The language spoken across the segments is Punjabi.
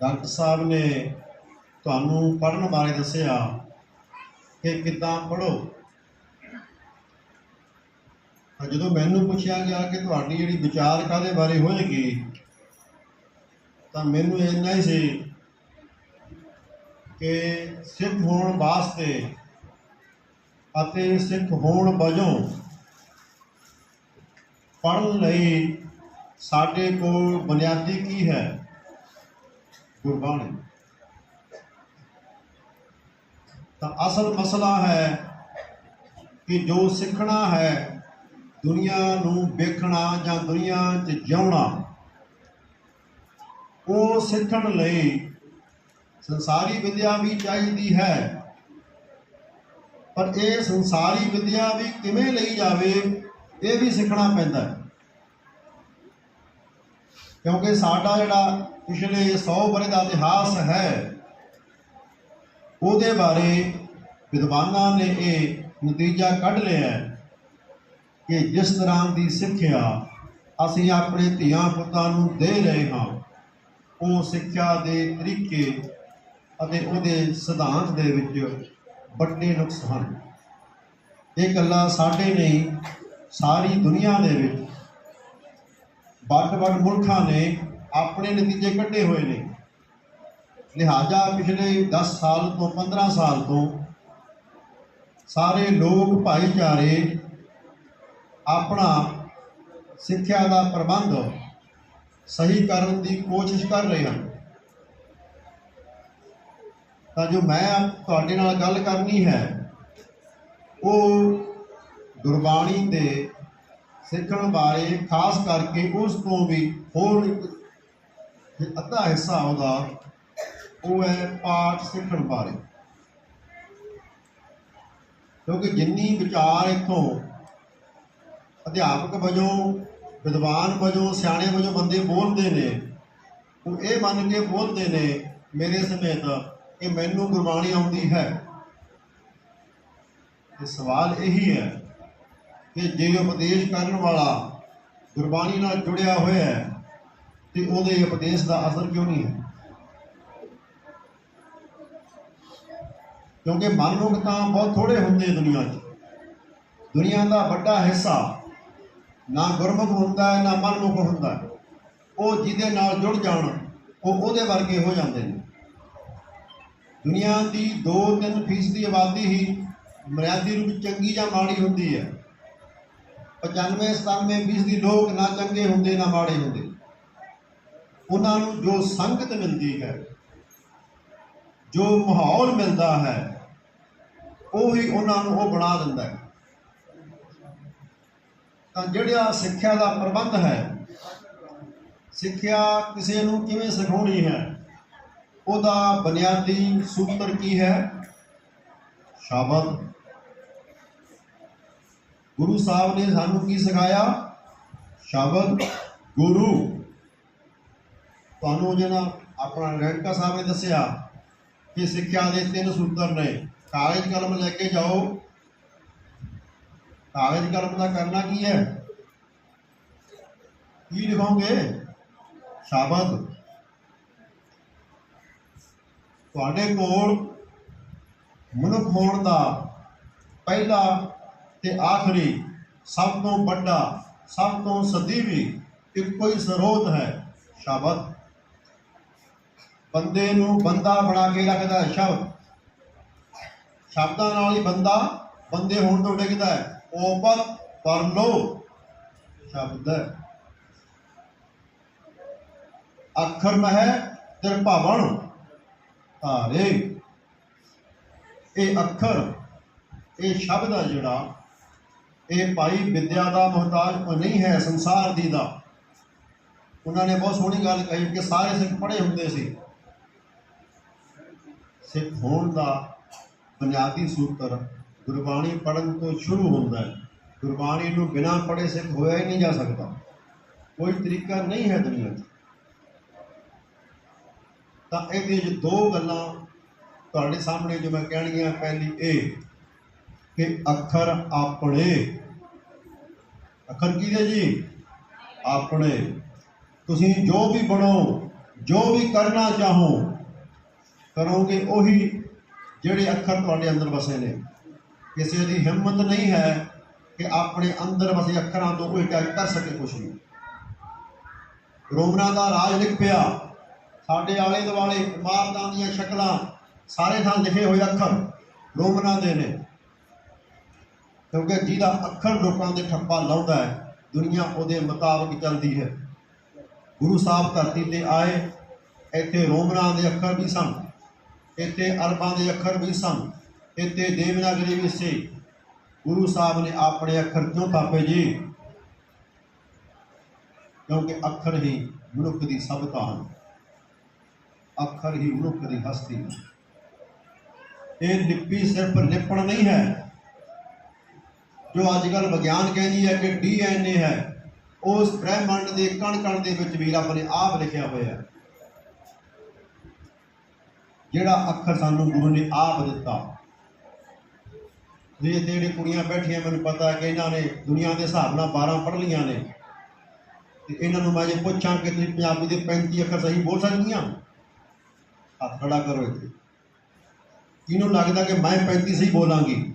ਡਾਕਟਰ ਸਾਹਿਬ ਨੇ ਤੁਹਾਨੂੰ ਪੜ੍ਹਨ ਬਾਰੇ ਦੱਸਿਆ ਕਿ ਕਿੱਦਾਂ ਪੜ੍ਹੋ। ਤਾਂ ਜਦੋਂ ਮੈਨੂੰ ਪੁੱਛਿਆ ਗਿਆ ਕਿ ਤੁਹਾਡੀ ਜਿਹੜੀ ਵਿਚਾਰ ਕਾਦੇ ਬਾਰੇ ਹੋਏਗੀ, ਤਾਂ ਮੈਨੂੰ ਇੰਨਾ ਹੀ ਸੀ ਕਿ ਸਿੱਖ ਹੋਣ ਵਾਸਤੇ ਅਤੇ ਸਿੱਖ ਹੋਣ ਵਜੋਂ ਪੜ੍ਹਨ ਲਈ ਸਾਡੇ ਕੋਲ ਬੁਨਿਆਦੀ ਕੀ ਹੈ? ਗੁਰਬਾਣੀ ਤਾਂ ਅਸਲ ਮਸਲਾ ਹੈ ਕਿ ਜੋ ਸਿੱਖਣਾ ਹੈ, ਦੁਨੀਆ ਨੂੰ ਵੇਖਣਾ ਜਾਂ ਦੁਨੀਆ 'ਚ ਜਿਉਣਾ, ਉਹ ਸਿੱਖਣ ਲਈ ਸੰਸਾਰੀ ਵਿਦਿਆ ਵੀ ਚਾਹੀਦੀ ਹੈ। ਪਰ ਇਹ ਸੰਸਾਰੀ ਵਿਦਿਆ ਵੀ ਕਿਵੇਂ ਲਈ ਜਾਵੇ, ਇਹ ਵੀ ਸਿੱਖਣਾ ਪੈਂਦਾ ਹੈ। ਕਿਉਂਕਿ ਸਾਡਾ ਜਿਹੜਾ ਪਿਛਲੇ 100 ਬਰੇ ਦਾ ਇਤਿਹਾਸ ਹੈ, ਉਹਦੇ ਬਾਰੇ ਵਿਦਵਾਨਾਂ ਨੇ ਇਹ ਨਤੀਜਾ ਕੱਢ ਲਿਆ ਕਿ ਜਿਸ ਤਰ੍ਹਾਂ ਦੀ ਸਿੱਖਿਆ ਅਸੀਂ ਆਪਣੇ ਧੀਆਂ ਪੁੱਤਾਂ ਨੂੰ ਦੇ ਰਹੇ ਹਾਂ, ਉਹ ਸਿੱਖਿਆ ਦੇ ਤਰੀਕੇ ਅਤੇ ਉਹਦੇ ਸਿਧਾਂਤ ਦੇ ਵਿੱਚ ਵੱਡੇ ਨੁਕਸ ਹਨ। ਇਹ ਗੱਲਾਂ ਸਾਡੇ ਨਹੀਂ ਸਾਰੀ ਦੁਨੀਆ ਦੇ ਵਿੱਚ ਵੱਡ-ਵੱਡ ਮੁਲਕਾਂ ਨੇ ਆਪਣੇ ਨਤੀਜੇ ਕੱਢੇ ਹੋਏ ਨੇ। ਲਿਹਾਜ਼ਾ ਪਿਛਲੇ 10 ਸਾਲ ਤੋਂ 15 ਸਾਲ ਤੋਂ ਸਾਰੇ ਲੋਕ ਭਾਈਚਾਰੇ ਆਪਣਾ ਸਿੱਖਿਆ ਦਾ ਪ੍ਰਬੰਧ ਸਹੀ ਕਰਨ ਦੀ ਕੋਸ਼ਿਸ਼ ਕਰ ਰਹੇ ਹਨ। ਤਾਂ ਜੋ ਮੈਂ ਤੁਹਾਡੇ ਨਾਲ ਗੱਲ ਕਰਨੀ ਹੈ, ਉਹ ਗੁਰਬਾਣੀ ਦੇ ਸਿੱਖਣ ਬਾਰੇ ਖਾਸ ਕਰਕੇ ਉਸ ਤੋਂ ਵੀ ਹੋਰ ਅੱਧਾ ਹਿੱਸਾ ਉਹਦਾ, ਉਹ ਹੈ ਪਾਠ ਸਿੱਖਣ ਬਾਰੇ। ਕਿਉਂਕਿ ਜਿੰਨੀ ਵਿਚਾਰ ਇਥੋਂ ਅਧਿਆਪਕ ਵਜੋਂ, ਵਿਦਵਾਨ ਵਜੋਂ, ਸਿਆਣੇ ਵਜੋਂ ਬੰਦੇ ਬੋਲਦੇ ਨੇ, ਉਹ ਇਹ ਮੰਨ ਕੇ ਬੋਲਦੇ ਨੇ ਮੇਰੇ ਸਮੇਤ ਕਿ ਮੈਨੂੰ ਗੁਰਬਾਣੀ ਆਉਂਦੀ ਹੈ। ਤੇ ਸਵਾਲ ਇਹੀ ਹੈ ਕਿ ਜੇ ਉਪਦੇਸ਼ ਕਰਨ ਵਾਲਾ ਗੁਰਬਾਣੀ ਨਾਲ ਜੁੜਿਆ ਹੋਇਆ ਹੈ, ਤੇ ਉਹਦੇ ਉਪਦੇਸ਼ ਦਾ ਅਸਰ ਕਿਉਂ ਨਹੀਂ ਹੈ? ਕਿਉਂਕਿ ਮਨਮੁਖ ਤਾਂ ਬਹੁਤ ਥੋੜੇ ਹੁੰਦੇ ਦੁਨੀਆ 'ਚ। ਦੁਨੀਆ ਦਾ ਵੱਡਾ ਹਿੱਸਾ ਨਾ ਗੁਰਮੁਖ ਹੁੰਦਾ ਹੈ, ਨਾ ਮਨਮੁਖ ਹੁੰਦਾ ਹੈ। ਉਹ ਜਿਹਦੇ ਨਾਲ ਜੁੜ ਜਾਣ, ਉਹ ਉਹਦੇ ਵਰਗੇ ਹੋ ਜਾਂਦੇ ਨੇ। ਦੁਨੀਆ ਦੀ 2-3 ਫੀਸਦੀ ਆਬਾਦੀ ਹੀ ਮਰਿਆਦੀ ਰੂਪ ਚੰਗੀ ਜਾਂ ਮਾੜੀ ਹੁੰਦੀ ਹੈ। 95-97 ਦੀ ਲੋਕ ਨਾ ਚੰਗੇ ਹੁੰਦੇ, ਨਾ ਮਾੜੇ ਹੁੰਦੇ। ਉਹਨਾਂ ਨੂੰ ਜੋ ਸੰਗਤ ਮਿਲਦੀ ਹੈ, ਜੋ ਮਾਹੌਲ ਮਿਲਦਾ ਹੈ, ਉਹ ਹੀ ਉਹਨਾਂ ਨੂੰ ਉਹ ਬਣਾ ਦਿੰਦਾ ਹੈ। ਤਾਂ ਜਿਹੜਾ ਸਿੱਖਿਆ ਦਾ ਪ੍ਰਬੰਧ ਹੈ, ਸਿੱਖਿਆ ਕਿਸੇ ਨੂੰ ਕਿਵੇਂ ਸਿਖਾਉਣੀ ਹੈ, ਉਹਦਾ ਬੁਨਿਆਦੀ ਸੂਤਰ ਕੀ ਹੈ? ਸ਼ਬਦ ਗੁਰੂ ਸਾਹਿਬ ਨੇ ਸਾਨੂੰ ਕੀ ਸਿਖਾਇਆ? ਸ਼ਬਦ ਗੁਰੂ। ਤੁਹਾਨੂੰ ਜਿਹੜਾ ਆਪਣਾ ਰੈਂਕਾ ਸਾਹਿਬ ਨੇ ਦੱਸਿਆ ਕਿ ਸਿੱਖਿਆ ਦੇ ਤਿੰਨ ਸੂਤਰ ਨੇ, ਕਾਗਜ਼ ਕਲਮ ਲੈ ਕੇ ਜਾਓ। ਕਾਗਜ਼ ਕਲਮ ਦਾ ਕਰਨਾ ਕੀ ਹੈ? ਕੀ ਲਿਖੋਗੇ? ਸ਼ਬਦ। ਤੁਹਾਡੇ ਕੋਲ ਮਨੁੱਖ ਹੋਣ ਦਾ ਪਹਿਲਾ ਤੇ ਆਖਰੀ ਸਭ ਤੋਂ ਵੱਡਾ, ਸਭ ਤੋਂ ਸਦੀਵੀ ਇੱਕੋ ਹੀ ਸਰੋਤ ਹੈ ਸ਼ਬਦ। ਬੰਦੇ ਨੂੰ ਬੰਦਾ ਬਣਾ ਕੇ ਰੱਖਦਾ ਹੈ ਸ਼ਬਦ। ਸ਼ਬਦਾਂ ਨਾਲ ਹੀ ਬੰਦਾ ਬੰਦੇ ਹੋਣ ਤੋਂ ਡਿੱਗਦਾ ਹੈ। ਓਪਰ ਪਰਲੋ ਸ਼ਬਦ ਅੱਖਰ ਮਹਿ ਤਿਰਭਵਨ ਧਾਰੇ। ਇਹ ਅੱਖਰ, ਇਹ ਸ਼ਬਦ ਆ ਜਿਹੜਾ ਇਹ ਭਾਈ ਵਿਦਿਆ ਦਾ ਮੁਹਤਾਜ ਨਹੀਂ ਹੈ, ਸੰਸਾਰ ਦੀ ਦਾ। ਉਹਨਾਂ ਨੇ ਬਹੁਤ ਸੋਹਣੀ ਗੱਲ ਕਹੀ ਕਿ ਸਾਰੇ ਸਿੱਖ ਪੜ੍ਹੇ ਹੁੰਦੇ ਸੀ। ਸਿੱਖ ਹੋਣ ਦਾ ਬੁਨਿਆਦੀ ਸੂਤਰ ਗੁਰਬਾਣੀ ਪੜ੍ਹਨ ਤੋਂ ਸ਼ੁਰੂ ਹੁੰਦਾ ਹੈ। ਗੁਰਬਾਣੀ ਨੂੰ ਬਿਨਾਂ ਪੜ੍ਹੇ ਸਿੱਖ ਹੋਇਆ ਹੀ ਨਹੀਂ ਜਾ ਸਕਦਾ। ਕੋਈ ਤਰੀਕਾ ਨਹੀਂ ਹੈ ਦੁਨੀਆ 'ਚ। ਤਾਂ ਇਹਦੇ ਵਿੱਚ ਦੋ ਗੱਲਾਂ ਤੁਹਾਡੇ ਸਾਹਮਣੇ ਜੋ ਮੈਂ ਕਹਿਣੀਆਂ ਪਹਿਲੀ ਇਹ ਕਿ ਅੱਖਰ ਆਪਣੇ ਅੱਖਰ ਕਿਹਦੇ ਜੀ, ਆਪਣੇ, ਤੁਸੀਂ ਜੋ ਵੀ ਬਣੋ, ਜੋ ਵੀ ਕਰਨਾ ਚਾਹੋ, ਕਰੋਗੇ ਉਹੀ ਜਿਹੜੇ ਅੱਖਰ ਤੁਹਾਡੇ ਅੰਦਰ ਵਸੇ ਨੇ। ਕਿਸੇ ਦੀ ਹਿੰਮਤ ਨਹੀਂ ਹੈ ਕਿ ਆਪਣੇ ਅੰਦਰ ਵਸੇ ਅੱਖਰਾਂ ਤੋਂ ਕੋਈ ਟੈਕ ਕਰ ਸਕੇ ਕੁਛ ਵੀ। ਰੋਮਨਾਂ ਦਾ ਰਾਜ ਲਿਖ ਪਿਆ, ਸਾਡੇ ਆਲੇ ਦੁਆਲੇ ਇਮਾਰਤਾਂ ਦੀਆਂ ਸ਼ਕਲਾਂ, ਸਾਰੇ ਥਾਂ ਲਿਖੇ ਹੋਏ ਅੱਖਰ ਰੋਮਨਾਂ ਦੇ ਨੇ। ਕਿਉਂਕਿ ਜਿਹਦਾ ਅੱਖਰ ਲੋਕਾਂ ਦੇ ਠੱਪਾ ਲਾਉਂਦਾ ਹੈ, ਦੁਨੀਆ ਉਹਦੇ ਮੁਤਾਬਕ ਚੱਲਦੀ ਹੈ। ਗੁਰੂ ਸਾਹਿਬ ਧਰਤੀ ਤੇ ਆਏ, ਇੱਥੇ ਰੋਮਰਾਂ ਦੇ ਅੱਖਰ ਵੀ ਸਨ, ਇੱਥੇ ਅਰਬਾਂ ਦੇ ਅੱਖਰ ਵੀ ਸਨ, ਇੱਥੇ ਦੇਵਨਾਗਰੀ ਵੀ ਸੀ। ਗੁਰੂ ਸਾਹਿਬ ਨੇ ਆਪਣੇ ਅੱਖਰ ਕਿਉਂ ਥਾਪੇ ਜੀ? ਕਿਉਂਕਿ ਅੱਖਰ ਹੀ ਮਨੁੱਖ ਦੀ ਸਭਤਾ ਹਨ। ਅੱਖਰ ਹੀ ਮਨੁੱਖ ਦੀ ਹਸਤੀ ਹੈ ਇਹ ਲਿਪੀ ਸਿਰਫ ਲਿਪਣ ਨਹੀਂ ਹੈ ਜੋ ਅੱਜ ਕੱਲ੍ਹ ਵਿਗਿਆਨ ਕਹਿੰਦੀ ਹੈ ਕਿ ਡੀਐਨਏ ਹੈ। ਉਸ ਬ੍ਰਹਿਮੰਡ ਦੇ ਕਣ ਕਣ ਦੇ ਵਿੱਚ ਵੀ ਆਪਣੇ ਆਪ ਲਿਖਿਆ ਹੋਇਆ ਹੈ। ਜਿਹੜਾ ਅੱਖਰ ਸਾਨੂੰ ਗੁਰੂ ਨੇ ਆਪ ਦਿੱਤਾ। ਜੇ ਜਿਹੜੇ ਕੁੜੀਆਂ ਬੈਠੀਆਂ, ਮੈਨੂੰ ਪਤਾ ਕਿ ਇਹਨਾਂ ਨੇ ਦੁਨੀਆ ਦੇ ਹਿਸਾਬ ਨਾਲ 12 ਪੜ੍ਹ ਲਈਆਂ ਨੇ। ਤੇ ਇਹਨਾਂ ਨੂੰ ਮੈਂ ਜੇ ਪੁੱਛਾਂ ਕਿ ਤੁਸੀਂ ਪੰਜਾਬੀ ਦੇ 35 ਅੱਖਰ ਸਹੀ ਬੋਲ ਸਕਦੀਆਂ? ਹੱਥ ਖੜਾ ਕਰੋ ਇੱਥੇ। ਕਿਹਨੂੰ ਲੱਗਦਾ ਕਿ ਮੈਂ 35 ਸਹੀ ਬੋਲਾਂਗੀ।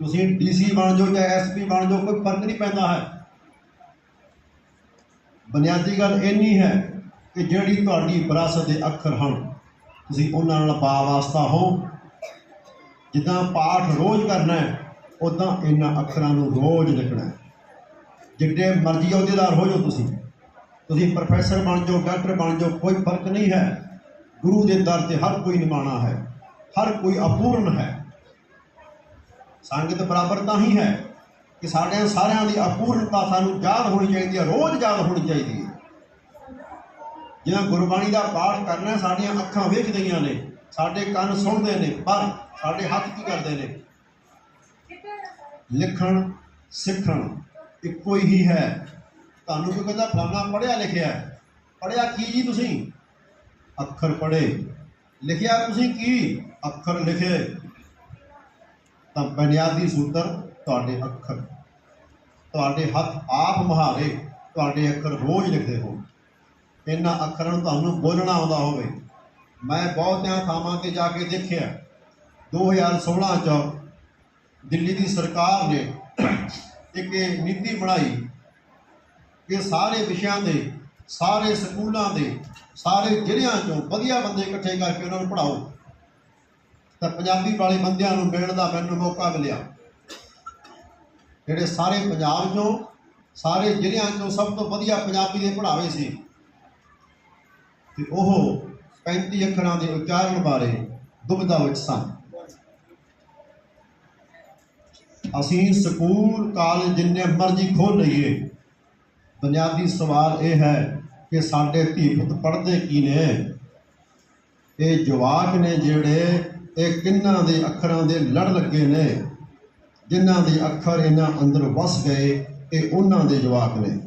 ਤੁਸੀਂ ਡੀਸੀ ਬਣ ਜਾਓ ਜਾਂ ਐਸਪੀ ਬਣ ਜਾਓ, ਕੋਈ ਫ਼ਰਕ ਨਹੀਂ ਪੈਂਦਾ ਹੈ। ਬੁਨਿਆਦੀ ਗੱਲ ਇੰਨੀ ਹੈ ਕਿ ਜਿਹੜੀ ਤੁਹਾਡੀ ਵਿਰਾਸਤ ਦੇ ਅੱਖਰ ਹਨ, ਤੁਸੀਂ ਉਹਨਾਂ ਨਾਲ ਵਾਸਤਾ ਹੋ। ਜਿੱਦਾਂ ਪਾਠ ਰੋਜ਼ ਕਰਨਾ ਹੈ ਉਦਾਂ ਇਹਨਾਂ ਅੱਖਰਾਂ ਨੂੰ ਰੋਜ਼ ਲਿਖਣਾ ਹੈ। ਜਿੱਡੇ ਮਰਜ਼ੀ ਅਹੁਦੇਦਾਰ ਹੋ ਜਾਓ ਤੁਸੀਂ ਤੁਸੀਂ ਪ੍ਰੋਫੈਸਰ ਬਣ ਜਾਓ, ਡਾਕਟਰ ਬਣ ਜਾਓ, ਕੋਈ ਫ਼ਰਕ ਨਹੀਂ ਹੈ। ਗੁਰੂ ਦੇ ਦਰ ਤੇ ਹਰ ਕੋਈ ਨਿਮਾਣਾ ਹੈ, ਹਰ ਕੋਈ ਅਪੂਰਨ ਹੈ। ਸੰਗਤ ਬਰਾਬਰ ਤਾਂ ਹੀ ਹੈ ਕਿ ਸਾਡੇ ਸਾਰਿਆਂ ਦੀ ਅਪੂਰਨਤਾ ਸਾਨੂੰ ਯਾਦ ਹੋਣੀ ਚਾਹੀਦੀ ਹੈ, ਰੋਜ਼ ਯਾਦ ਹੋਣੀ ਚਾਹੀਦੀ ਹੈ। ਜਿਵੇਂ ਗੁਰਬਾਣੀ ਦਾ ਪਾਠ ਕਰਨਾ, ਸਾਡੀਆਂ ਅੱਖਾਂ ਵੇਖਦੀਆਂ ਨੇ, ਸਾਡੇ ਕੰਨ ਸੁਣਦੇ ਨੇ, ਪਰ ਸਾਡੇ ਹੱਥ ਕੀ ਕਰਦੇ ਨੇ? ਲਿਖਣ, ਸਿੱਖਣ, ਇੱਕੋ ਹੀ ਹੈ। ਤੁਹਾਨੂੰ ਕੋਈ ਕਹਿੰਦਾ ਫਲਾਣਾ ਪੜਿਆ ਲਿਖਿਆ ਹੈ। ਪੜਿਆ ਕੀ ਜੀ ਤੁਸੀਂ? ਅੱਖਰ ਪੜੇ ਲਿਖਿਆ ਤੁਸੀਂ ਕੀ? ਅੱਖਰ ਲਿਖੇ। ਤਾਂ ਬੁਨਿਆਦੀ ਸੂਤਰ ਤੁਹਾਡੇ ਅੱਖਰ, ਤੁਹਾਡੇ ਹੱਥ ਆਪ ਮੁਹਾਰੇ, ਤੁਹਾਡੇ ਅੱਖਰ ਰੋਜ਼ ਲਿਖਦੇ ਹੋ ਇਹਨਾਂ ਅੱਖਰਾਂ ਨੂੰ ਤੁਹਾਨੂੰ ਬੋਲਣਾ ਆਉਂਦਾ ਹੋਵੇ। ਮੈਂ ਬਹੁਤਿਆਂ ਥਾਵਾਂ ਤੇ ਜਾ ਕੇ ਦੇਖਿਆ। 2016 ਚ ਦਿੱਲੀ ਦੀ ਸਰਕਾਰ ਨੇ ਇੱਕ ਨੀਤੀ ਬਣਾਈ ਕਿ ਸਾਰੇ ਵਿਸ਼ਿਆਂ ਦੇ, ਸਾਰੇ ਸਕੂਲਾਂ ਦੇ, ਸਾਰੇ ਜ਼ਿਲ੍ਹਿਆਂ ਚੋਂ ਵਧੀਆ ਬੰਦੇ ਇਕੱਠੇ ਕਰਕੇ ਉਹਨਾਂ ਨੂੰ ਪੜ੍ਹਾਓ। ਤਾਂ ਪੰਜਾਬੀ ਵਾਲੇ ਬੰਦਿਆਂ ਨੂੰ ਮਿਲਣ ਦਾ ਮੈਨੂੰ ਮੌਕਾ ਮਿਲਿਆ। ਜਿਹੜੇ ਸਾਰੇ ਪੰਜਾਬ ਚੋਂ, ਸਾਰੇ ਜ਼ਿਲ੍ਹਿਆਂ ਚੋਂ ਸਭ ਤੋਂ ਵਧੀਆ ਪੰਜਾਬੀ ਦੇ ਪੜ੍ਹਾਵੇ ਸੀ। ਤੇ ਉਹ 35 ਅੱਖਰਾਂ ਦੇ ਉਚਾਰਨ ਬਾਰੇ ਦੁਬਿਧਾ ਵਿੱਚ ਸਨ। ਅਸੀਂ ਸਕੂਲ, ਕਾਲਜ ਜਿੰਨੇ ਮਰਜ਼ੀ ਖੋਲ ਲਈਏ, ਬੁਨਿਆਦੀ ਸਵਾਲ ਇਹ ਹੈ ਕਿ ਸਾਡੇ ਧੀ ਪੁੱਤ ਪੜ੍ਹਦੇ ਕੀ ਨੇ? ਇਹ ਜਵਾਕ ਨੇ ਜਿਹੜੇ ਇਹ ਕਿੰਨਾਂ ਦੇ ਅੱਖਰਾਂ ਦੇ ਲੜ ਲੱਗੇ ਨੇ? ਜਿਨ੍ਹਾਂ ਦੇ ਅੱਖਰ ਇਹਨਾਂ ਅੰਦਰ ਵਸ ਗਏ, ਇਹ ਉਹਨਾਂ ਦੇ ਜਵਾਕ ਨੇ।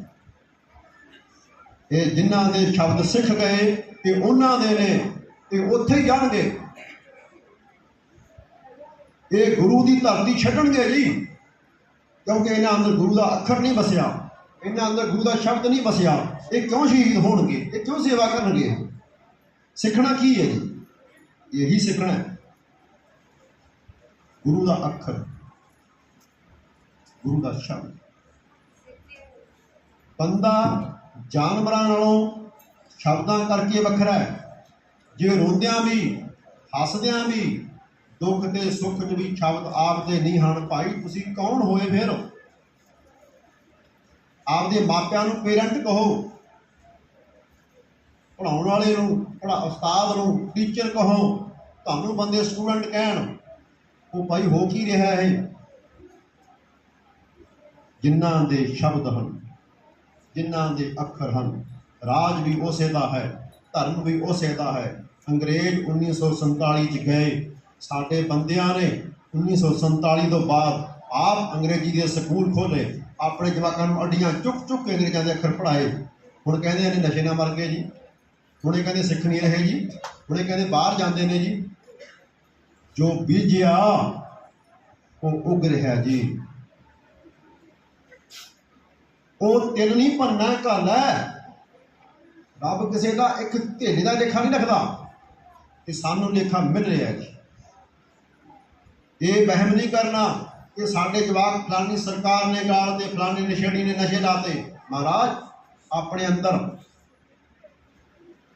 ਇਹ ਜਿਨ੍ਹਾਂ ਦੇ ਸ਼ਬਦ ਸਿੱਖ ਗਏ, ਇਹ ਉਹਨਾਂ ਦੇ ਨੇ। ਇਹ ਉੱਥੇ ਹੀ ਜਾਣਗੇ। ਇਹ ਗੁਰੂ ਦੀ ਧਰਤੀ ਛੱਡਣਗੇ ਜੀ, ਕਿਉਂਕਿ ਇਹਨਾਂ ਅੰਦਰ ਗੁਰੂ ਦਾ ਅੱਖਰ ਨਹੀਂ ਵਸਿਆ। ਇਹਨਾਂ ਅੰਦਰ ਗੁਰੂ ਦਾ ਸ਼ਬਦ ਨਹੀਂ ਵਸਿਆ। ਇਹ ਕਿਉਂ ਸ਼ਹੀਦ ਹੋਣਗੇ? ਇਹ ਕਿਉਂ ਸੇਵਾ ਕਰਨਗੇ? ਸਿੱਖਣਾ ਕੀ ਹੈ ਜੀ? ਇਹੀ ਸਿੱਖਣਾ ਹੈ। ਗੁਰੂ ਦਾ ਅੱਖਰ, ਗੁਰੂ ਦਾ ਸ਼ਬਦ। ਬੰਦਾ ਜਾਨਵਰਾਂ ਨਾਲੋਂ ਸ਼ਬਦਾਂ ਕਰਕੇ ਵੱਖਰਾ ਹੈ। ਜੇ ਰੋਂਦਿਆਂ ਵੀ, ਹੱਸਦਿਆਂ ਵੀ ਦੁੱਖ ਤੇ ਸੁੱਖ 'ਚ ਵੀ ਸ਼ਬਦ ਆਪ ਦੇ ਨਹੀਂ ਹਨ, ਭਾਈ ਤੁਸੀਂ ਕੌਣ ਹੋਏ ਫਿਰ? ਆਪਦੇ ਮਾਪਿਆਂ ਨੂੰ ਪੇਰੈਂਟ ਕਹੋ। ਪੜਾਉਣ ਵਾਲੇ ਨੂੰ ਪੜਾ ਉਸਤਾਦ ਨੂੰ, ਟੀਚਰ ਕਹੋ। ਤੁਹਾਨੂੰ ਬੰਦੇ ਸਟੂਡੈਂਟ ਕਹਿਣ। ਉਹ ਭਾਈ ਹੋ ਕੀ ਰਿਹਾ ਹੈ? ਜਿਨ੍ਹਾਂ ਦੇ ਸ਼ਬਦ ਹਨ, ਜਿਨ੍ਹਾਂ ਦੇ ਅੱਖਰ ਹਨ, ਰਾਜ ਵੀ ਉਸੇ ਦਾ ਹੈ, ਧਰਮ ਵੀ ਉਸੇ ਦਾ ਹੈ। ਅੰਗਰੇਜ਼ 1947 ਚ ਗਏ, ਸਾਡੇ ਬੰਦਿਆਂ ਨੇ 1947 ਤੋਂ ਬਾਅਦ ਆਪ ਅੰਗਰੇਜ਼ੀ ਦੇ ਸਕੂਲ ਖੋਲੇ ਆਪਣੇ ਜਵਾਕਾਂ ਨੂੰ ਅੱਡੀਆਂ ਚੁੱਕ ਚੁੱਕ ਕੇ ਅੰਗਰੇਜ਼ਾਂ ਦੇ ਅੱਖਰ ਪੜਾਏ ਹੁਣ ਕਹਿੰਦੇ ਨੇ ਨਸ਼ੇ ਨਾਲ ਮਰ ਗਏ ਜੀ। ਹੁਣੇ ਕਹਿੰਦੇ ਸਿੱਖ ਨਹੀਂ ਰਹੇ ਜੀ। ਹੁਣੇ ਕਹਿੰਦੇ ਬਾਹਰ ਜਾਂਦੇ ਨੇ ਜੀ। ਜੋ ਬੀਜਿਆ, ਉਹ ਉਗ ਰਿਹਾ ਜੀ। ਉਹ ਤਿਲ ਨਹੀਂ ਭੰਨਾ ਘਲ ਹੈ ਰੱਬ ਕਿਸੇ ਦਾ ਇੱਕ ਢੇਲੇ ਦਾ ਲੇਖਾ ਨਹੀਂ ਰੱਖਦਾ ਤੇ ਸਾਨੂੰ ਲੇਖਾ ਮਿਲ ਰਿਹਾ ਜੀ। ਇਹ ਵਹਿਮ ਨਹੀਂ ਕਰਨਾ ਕਿ ਸਾਡੇ ਜਵਾਕ ਫਲਾਨੀ ਸਰਕਾਰ ਨੇ ਗਾਲ ਤੇ, ਫਲਾਨੀ ਨਸ਼ੇੜੀ ਨੇ ਨਸ਼ੇ ਲਾਤੇ ਮਹਾਰਾਜ, ਆਪਣੇ ਅੰਦਰ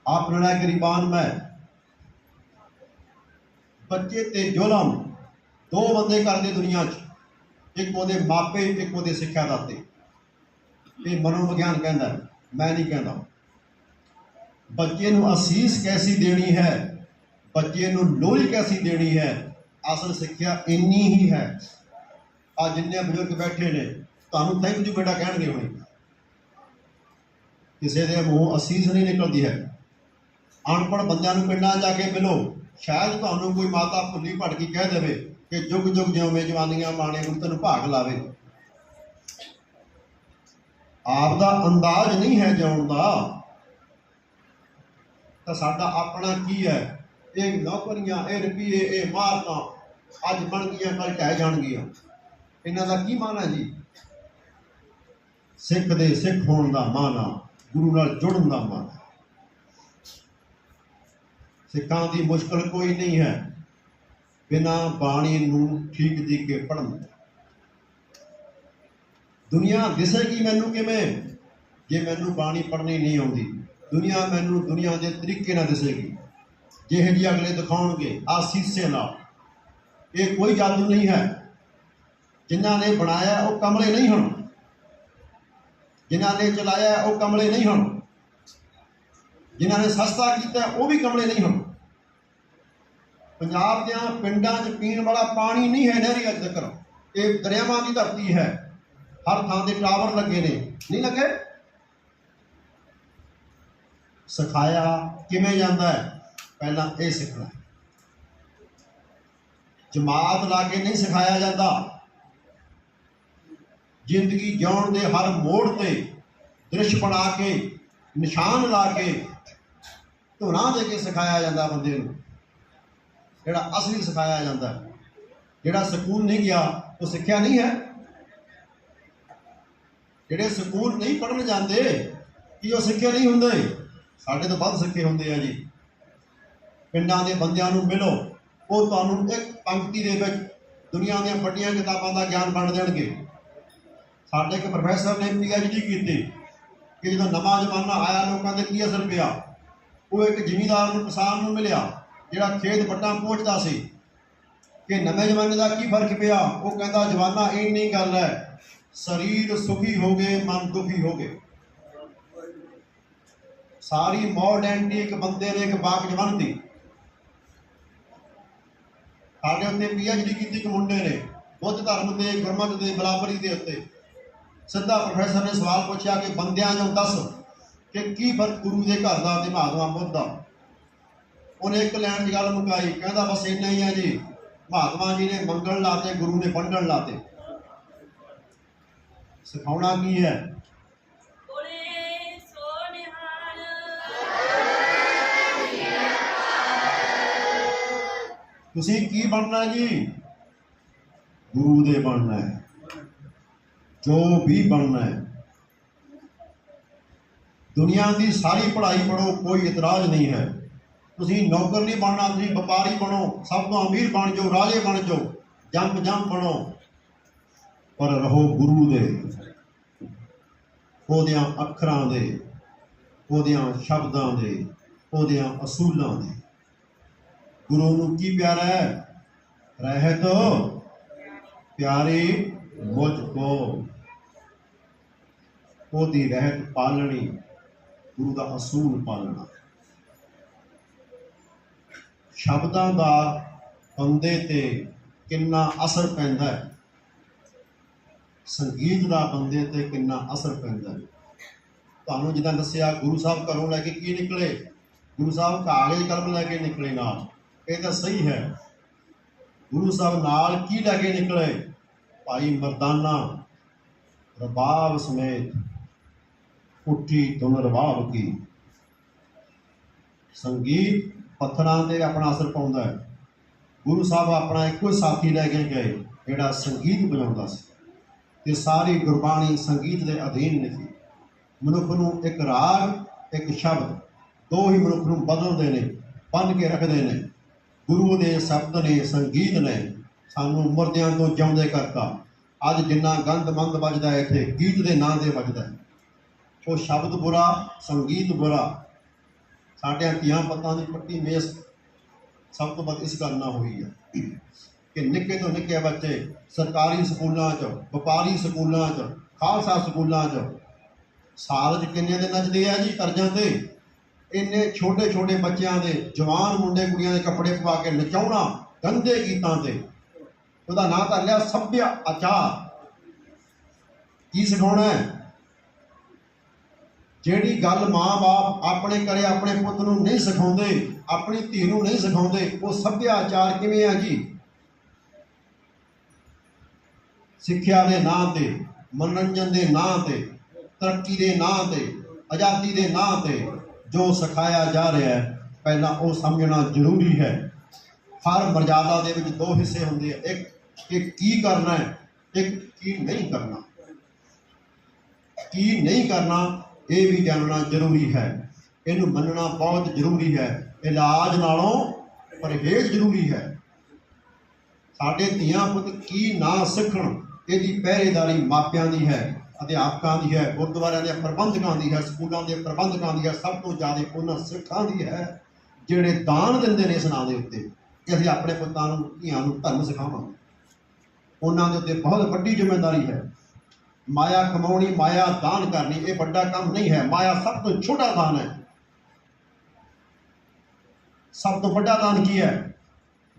ਆਪ ਲੜਾ ਗਰੀਬਾਨ ਮੈਂ। ਬੱਚੇ ਤੇ ਜ਼ੁਲਮ ਦੋ ਬੰਦੇ ਕਰਦੇ ਦੁਨੀਆ 'ਚ, ਇੱਕ ਉਹਦੇ ਮਾਪੇ, ਇੱਕ ਉਹਦੇ ਸਿੱਖਿਆ ਦਾਤੇ ਇਹ ਮਨੋਵਿਗਿਆਨ ਕਹਿੰਦਾ ਮੈਂ ਨਹੀਂ ਕਹਿੰਦਾ। ਬੱਚੇ ਨੂੰ ਅਸੀਸ ਕੈਸੀ ਦੇਣੀ ਹੈ? ਬੱਚੇ ਨੂੰ ਲੋਹੀ ਕੈਸੀ ਦੇਣੀ ਹੈ? ਅਸਲ ਸਿੱਖਿਆ ਇੰਨੀ ਹੀ ਹੈ। ਆ ਜਿੰਨੇ ਬਜ਼ੁਰਗ ਬੈਠੇ ਨੇ, ਤੁਹਾਨੂੰ ਥੈਂਕ ਯੂ ਬੇਟਾ ਕਹਿਣਗੇ ਹੁਣੇ। ਕਿਸੇ ਦੇ ਮੂੰਹ ਅਸੀਸ ਨਹੀਂ ਨਿਕਲਦੀ ਹੈ। ਅਨਪੜ੍ਹ ਬੰਦਿਆਂ ਨੂੰ ਪਿੰਡਾਂ ਜਾ ਕੇ ਮਿਲੋ। ਸ਼ਾਇਦ ਤੁਹਾਨੂੰ ਕੋਈ ਮਾਤਾ ਭੁੱਲੀ ਭਟਕੀ ਕਹਿ ਦੇਵੇ ਕਿ ਜੁਗ ਜੁਗ ਜਿਉਵੇਂ ਜਵਾਨੀਆਂ ਮਾਣੇ ਗੁਰੂ ਤੈਨੂੰ ਭਾਗ ਲਾਵੇ। ਆਪ ਦਾ ਅੰਦਾਜ਼ ਨਹੀਂ ਹੈ ਜਿਉਣ ਦਾ। ਤਾਂ ਸਾਡਾ ਆਪਣਾ ਕੀ ਹੈ? ਇਹ ਨੌਕਰੀਆਂ, ਇਹ ਰੁਪਈਏ, ਇਹ ਮਾਰਕਾਂ ਅੱਜ ਬਣ ਗਈਆਂ ਕੱਲ ਢਹਿ ਜਾਣਗੀਆਂ। ਇਹਨਾਂ ਦਾ ਕੀ ਮਾਨਾ ਜੀ? ਸਿੱਖ ਦੇ ਸਿੱਖ ਹੋਣ ਦਾ ਮਾਨਾ ਗੁਰੂ ਨਾਲ ਜੁੜਨ ਦਾ ਮਾਨਾ ਸਿੱਖਾਂ ਦੀ ਮੁਸ਼ਕਲ ਕੋਈ ਨਹੀਂ ਹੈ। ਬਿਨਾ ਬਾਣੀ ਨੂੰ ਠੀਕ ਦੀ ਕੇ ਪੜਨ ਦੁਨੀਆ ਦਿਸੇਗੀ ਮੈਨੂੰ ਕਿਵੇਂ? ਜੇ ਮੈਨੂੰ ਬਾਣੀ ਪੜਨੀ ਨਹੀਂ ਆਉਂਦੀ। ਦੁਨੀਆ ਮੈਨੂੰ ਦੁਨੀਆ ਦੇ ਤਰੀਕੇ ਨਾਲ ਦਿਸੇਗੀ। ਜਿਹੇ ਜੀ ਅਗਲੇ ਦਿਖਾਉਣਗੇ, ਆਸੀਸੇ ਨਾਲ। ਇਹ ਕੋਈ ਜਾਦੂ ਨਹੀਂ ਹੈ। ਜਿਨ੍ਹਾਂ ਨੇ ਬਣਾਇਆ ਉਹ ਕਮਲੇ ਨਹੀਂ ਹਨ। ਜਿਨ੍ਹਾਂ ਨੇ ਚਲਾਇਆ ਉਹ ਕਮਲੇ ਨਹੀਂ ਹਨ। ਜਿਨ੍ਹਾਂ ਨੇ ਸਸਤਾ ਕੀਤਾ, ਉਹ ਵੀ ਕਮਲੇ ਨਹੀਂ ਹੋਣ। ਪੰਜਾਬ ਦੀਆਂ ਪਿੰਡਾਂ 'ਚ ਪੀਣ ਵਾਲਾ ਪਾਣੀ ਨਹੀਂ ਹੈ ਨਹਿਰੀ ਅੱਜ ਤੱਕ। ਇਹ ਦਰਿਆਵਾਂ ਦੀ ਧਰਤੀ ਹੈ। ਹਰ ਥਾਂ ਤੇ ਟਾਵਰ ਲੱਗੇ ਨੇ। ਨਹੀਂ ਲੱਗੇ? ਸਿਖਾਇਆ ਕਿਵੇਂ ਜਾਂਦਾ ਹੈ? ਪਹਿਲਾਂ ਇਹ ਸਿੱਖਣਾ ਜਮਾਤ ਲਾ ਕੇ ਨਹੀਂ ਸਿਖਾਇਆ ਜਾਂਦਾ। ਜ਼ਿੰਦਗੀ ਜਿਉਣ ਦੇ ਹਰ ਮੋੜ ਤੇ ਦ੍ਰਿਸ਼ ਬਣਾ ਕੇ, ਨਿਸ਼ਾਨ ਲਾ ਕੇ ਧੁਨਾ ਦੇ ਕੇ ਸਿਖਾਇਆ ਜਾਂਦਾ ਬੰਦੇ ਨੂੰ। ਜਿਹੜਾ ਅਸਲੀ ਸਿਖਾਇਆ ਜਾਂਦਾ ਜਿਹੜਾ ਸਕੂਲ ਨਹੀਂ ਗਿਆ, ਉਹ ਸਿੱਖਿਆ ਨਹੀਂ ਹੈ। ਜਿਹੜੇ ਸਕੂਲ ਨਹੀਂ ਪੜ੍ਹਨ ਜਾਂਦੇ, ਕੀ ਉਹ ਸਿੱਖਿਆ ਨਹੀਂ ਹੁੰਦੇ? ਸਾਡੇ ਤੋਂ ਵੱਧ ਸਿੱਖੇ ਹੁੰਦੇ ਆ ਜੀ। ਪਿੰਡਾਂ ਦੇ ਬੰਦਿਆਂ ਨੂੰ ਮਿਲੋ। ਉਹ ਤੁਹਾਨੂੰ ਇੱਕ ਪੰਕਤੀ ਦੇ ਵਿੱਚ ਦੁਨੀਆ ਦੀਆਂ ਵੱਡੀਆਂ ਕਿਤਾਬਾਂ ਦਾ ਗਿਆਨ ਵੰਡ ਦੇਣਗੇ। ਸਾਡੇ ਇੱਕ ਪ੍ਰੋਫੈਸਰ ਨੇ ਪੀਐਚਡੀ ਕੀਤੀ ਕਿ ਜਦੋਂ ਨਵਾਂ ਜ਼ਮਾਨਾ ਆਇਆ, ਲੋਕਾਂ ਦੇ ਕੀ ਅਸਰ ਪਿਆ? ਉਹ ਇੱਕ ਜ਼ਿਮੀਂਦਾਰ ਨੂੰ ਕਿਸਾਨ ਨੂੰ ਮਿਲਿਆ, ਜਿਹੜਾ ਖੇਤ ਵੱਟਾਂ ਪਹੁੰਚਦਾ ਸੀ। ਕਿ ਨਵੇਂ ਜ਼ਮਾਨੇ ਦਾ ਕੀ ਫ਼ਰਕ ਪਿਆ? ਉਹ ਕਹਿੰਦਾ, ਜਵਾਨਾ ਇੰਨੀ ਗੱਲ ਹੈ। ਸਰੀਰ ਸੁਖੀ ਹੋ ਗਏ, ਮਨ ਦੁਖੀ ਹੋ ਗਏ। ਸਾਰੀ ਮੋਡਰਨਿਟੀ ਇੱਕ ਬੰਦੇ ਨੇ ਇੱਕ ਬਾਗ ਜਵਾਨ ਦੀ ਸਾਡੇ ਉੱਤੇ ਪੀਐਚਡੀ ਕੀਤੀ ਇੱਕ ਮੁੰਡੇ ਨੇ, ਬੁੱਧ ਧਰਮ ਦੇ ਗੁਰਮਤ ਦੇ ਬਰਾਬਰੀ ਦੇ ਉੱਤੇ। ਸਿੱਧਾ ਪ੍ਰੋਫੈਸਰ ਨੇ ਸਵਾਲ ਪੁੱਛਿਆ ਕਿ ਬੰਦਿਆਂ ਨੂੰ ਦੱਸ ਕਿ ਕੀ ਫ਼ਰਕ ਗੁਰੂ ਦੇ ਘਰ ਦਾ ਤੇ ਮਹਾਤਮਾ ਬੁੱਧ ਦਾ? ਉਹਨੇ ਇੱਕ ਲਾਈਨ ਦੀ ਗੱਲ ਮੁਕਾਈ ਕਹਿੰਦਾ ਬਸ ਇੰਨਾ ਹੀ ਹੈ ਜੀ। ਮਹਾਤਮਾ ਜੀ ਨੇ ਮੰਗਣ ਲਾਤੇ ਗੁਰੂ ਨੇ ਵੰਡਣ ਲਾਤੇ। ਸਿਖਾਉਣਾ ਕੀ ਹੈ? ਤੁਸੀਂ ਕੀ ਬਣਨਾ ਜੀ? ਗੁਰੂ ਦੇ ਬਣਨਾ ਹੈ। ਜੋ ਵੀ ਬਣਨਾ ਹੈ। ਦੁਨੀਆ ਦੀ ਸਾਰੀ ਪੜ੍ਹਾਈ ਪੜੋ ਕੋਈ ਇਤਰਾਜ਼ ਨਹੀਂ ਹੈ। ਤੁਸੀਂ ਨੌਕਰ ਨਹੀਂ ਬਣਨਾ, ਤੁਸੀਂ ਵਪਾਰੀ ਬਣੋ, ਸਭ ਤੋਂ ਅਮੀਰ ਬਣ ਜਾਓ, ਰਾਜੇ ਬਣ ਜਾਓ, ਜੰਮ ਜੰਮ ਬਣੋ। ਪਰ ਰਹੋ ਗੁਰੂ ਦੇ, ਉਹਦਿਆਂ ਅੱਖਰਾਂ ਦੇ, ਉਹਦਿਆਂ ਸ਼ਬਦਾਂ ਦੇ, ਉਹਦਿਆਂ ਅਸੂਲਾਂ ਦੇ। ਗੁਰੂ ਨੂੰ ਕੀ ਪਿਆਰਾ ਹੈ? ਰਹਿਤ, ਪਿਆਰੀ ਮੁਝ ਕੋ। ਉਹਦੀ ਰਹਿਤ ਪਾਲਣੀ ਗੁਰੂ ਦਾ ਅਸੂਲ ਪਾਲਣਾ। ਸ਼ਬਦਾਂ ਦਾ ਬੰਦੇ ਤੇ ਕਿੰਨਾ ਅਸਰ ਪੈਂਦਾ ਹੈ? ਸੰਗੀਤ ਦਾ ਬੰਦੇ ਤੇ ਕਿੰਨਾ ਅਸਰ ਪੈਂਦਾ ਹੈ? ਤੁਹਾਨੂੰ ਜਿੱਦਾਂ ਦੱਸਿਆ, ਗੁਰੂ ਸਾਹਿਬ ਘਰੋਂ ਲੈ ਕੇ ਕੀ ਨਿਕਲੇ? ਗੁਰੂ ਸਾਹਿਬ ਕਾਗਜ਼ ਕਲਮ ਲੈ ਕੇ ਨਿਕਲੇ ਨਾਲ। ਇਹ ਤਾਂ ਸਹੀ ਹੈ। ਗੁਰੂ ਸਾਹਿਬ ਨਾਲ ਕੀ ਲੈ ਕੇ ਨਿਕਲੇ? ਭਾਈ ਮਰਦਾਨਾ, ਰਬਾਬ ਸਮੇਤ ਉੱਠੀ ਤੁਮ ਰਬਾਬ ਕੀ? ਸੰਗੀਤ ਪੱਥਰਾਂ ਤੇ ਆਪਣਾ ਅਸਰ ਪਾਉਂਦਾ ਹੈ। ਗੁਰੂ ਸਾਹਿਬ ਆਪਣਾ ਇੱਕੋ ਹੀ ਸਾਥੀ ਲੈ ਕੇ ਗਏ, ਜਿਹੜਾ ਸੰਗੀਤ ਵਜਾਉਂਦਾ ਸੀ। ਤੇ ਸਾਰੀ ਗੁਰਬਾਣੀ ਸੰਗੀਤ ਦੇ ਅਧੀਨ ਲਿਖੀ ਮਨੁੱਖ ਨੂੰ ਇੱਕ ਰਾਗ, ਇੱਕ ਸ਼ਬਦ, ਦੋ ਹੀ ਮਨੁੱਖ ਨੂੰ ਬਦਲਦੇ ਨੇ ਬੰਨ ਕੇ ਰੱਖਦੇ ਨੇ। ਗੁਰੂ ਦੇ ਸ਼ਬਦ ਨੇ, ਸੰਗੀਤ ਨੇ ਸਾਨੂੰ ਮੁਰਦਿਆਂ ਤੋਂ ਜਿਉਂਦੇ ਕਰਤਾ। ਅੱਜ ਜਿੰਨਾ ਗੰਦ ਮੰਦ ਵੱਜਦਾ ਹੈ, ਇੱਥੇ ਗੀਤ ਦੇ ਨਾਂ ਤੇ ਵੱਜਦਾ ਹੈ। ਉਹ ਸ਼ਬਦ ਬੁਰਾ, ਸੰਗੀਤ ਬੁਰਾ। ਸਾਡਿਆਂ ਧੀਆਂ ਪੱਤਾਂ ਦੀ ਪੱਟੀ ਮੇਸ ਸਭ ਤੋਂ ਵੱਧ ਇਸ ਗੱਲ ਨਾਲ ਹੋਈ ਹੈ ਕਿ ਨਿੱਕੇ ਤੋਂ ਨਿੱਕੇ ਬੱਚੇ ਸਰਕਾਰੀ ਸਕੂਲਾਂ 'ਚ, ਵਪਾਰੀ ਸਕੂਲਾਂ 'ਚ, ਖਾਲਸਾ ਸਕੂਲਾਂ 'ਚ ਸਾਲ 'ਚ ਕਿੰਨੇ ਦੇ ਨੱਚਦੇ ਆ ਜੀ ਕਰਜਾਂ ਤੇ? ਇੰਨੇ ਛੋਟੇ ਛੋਟੇ ਬੱਚਿਆਂ ਦੇ, ਜਵਾਨ ਮੁੰਡੇ ਕੁੜੀਆਂ ਦੇ ਕੱਪੜੇ ਪਵਾ ਕੇ ਨਚਾਉਣਾ ਗੰਦੇ ਗੀਤਾਂ ਤੇ। ਉਹਦਾ ਨਾਂ ਤਾਂ ਲਿਆ ਸੱਭਿਆ ਆਚਾਰ ਕੀ ਸਿਖਾਉਣਾ ਹੈ? ਜਿਹੜੀ ਗੱਲ ਮਾਂ-ਬਾਪ ਆਪਣੇ ਘਰੇ ਆਪਣੇ ਪੁੱਤ ਨੂੰ ਨਹੀਂ ਸਿਖਾਉਂਦੇ, ਆਪਣੀ ਧੀ ਨੂੰ ਨਹੀਂ ਸਿਖਾਉਂਦੇ, ਉਹ ਸੱਭਿਆਚਾਰ ਕਿਵੇਂ ਆ ਜੀ? ਸਿੱਖਿਆ ਦੇ ਨਾਂ ਤੇ, ਮਨੋਰੰਜਨ ਦੇ ਨਾਂ ਤੇ, ਤਰੱਕੀ ਦੇ ਨਾਂ ਤੇ, ਆਜ਼ਾਦੀ ਦੇ ਨਾਂ ਤੇ ਜੋ ਸਿਖਾਇਆ ਜਾ ਰਿਹਾ ਹੈ, ਪਹਿਲਾਂ ਉਹ ਸਮਝਣਾ ਜ਼ਰੂਰੀ ਹੈ। ਹਰ ਮਰਜ਼ਾਦਾ ਦੇ ਵਿੱਚ ਦੋ ਹਿੱਸੇ ਹੁੰਦੇ ਆ, ਇੱਕ ਕਿ ਕੀ ਕਰਨਾ ਹੈ, ਇੱਕ ਕੀ ਨਹੀਂ ਕਰਨਾ। ਕੀ ਨਹੀਂ ਕਰਨਾ ਇਹ ਵੀ ਜਾਣਨਾ ਜ਼ਰੂਰੀ ਹੈ। ਇਹਨੂੰ ਮੰਨਣਾ ਬਹੁਤ ਜ਼ਰੂਰੀ ਹੈ। ਇਲਾਜ ਨਾਲੋਂ ਪਰਹੇਜ਼ ਜ਼ਰੂਰੀ ਹੈ। ਸਾਡੇ ਧੀਆਂ ਪੁੱਤ ਕੀ ਨਾ ਸਿੱਖਣ, ਇਹਦੀ ਪਹਿਰੇਦਾਰੀ ਮਾਪਿਆਂ ਦੀ ਹੈ, ਅਧਿਆਪਕਾਂ ਦੀ ਹੈ, ਗੁਰਦੁਆਰਿਆਂ ਦੇ ਪ੍ਰਬੰਧਕਾਂ ਦੀ ਹੈ, ਸਕੂਲਾਂ ਦੇ ਪ੍ਰਬੰਧਕਾਂ ਦੀ ਹੈ, ਸਭ ਤੋਂ ਜ਼ਿਆਦਾ ਉਹਨਾਂ ਸਿੱਖਾਂ ਦੀ ਹੈ, ਜਿਹੜੇ ਦਾਨ ਦਿੰਦੇ ਨੇ ਇਸ ਨਾਂ ਦੇ ਉੱਤੇ। ਕਿ ਅਸੀਂ ਆਪਣੇ ਪੁੱਤਾਂ ਨੂੰ, ਧੀਆਂ ਨੂੰ ਧਰਮ ਸਿਖਾਵਾਂਗੇ। ਉਹਨਾਂ ਦੇ ਉੱਤੇ ਬਹੁਤ ਵੱਡੀ ਜ਼ਿੰਮੇਵਾਰੀ ਹੈ। ਮਾਇਆ ਕਮਾਉਣੀ, ਮਾਇਆ ਦਾਨ ਕਰਨੀ, ਇਹ ਵੱਡਾ ਕੰਮ ਨਹੀਂ ਹੈ। ਮਾਇਆ ਸਭ ਤੋਂ ਛੋਟਾ ਦਾਨ ਹੈ। ਸਭ ਤੋਂ ਵੱਡਾ ਦਾਨ ਕੀ ਹੈ?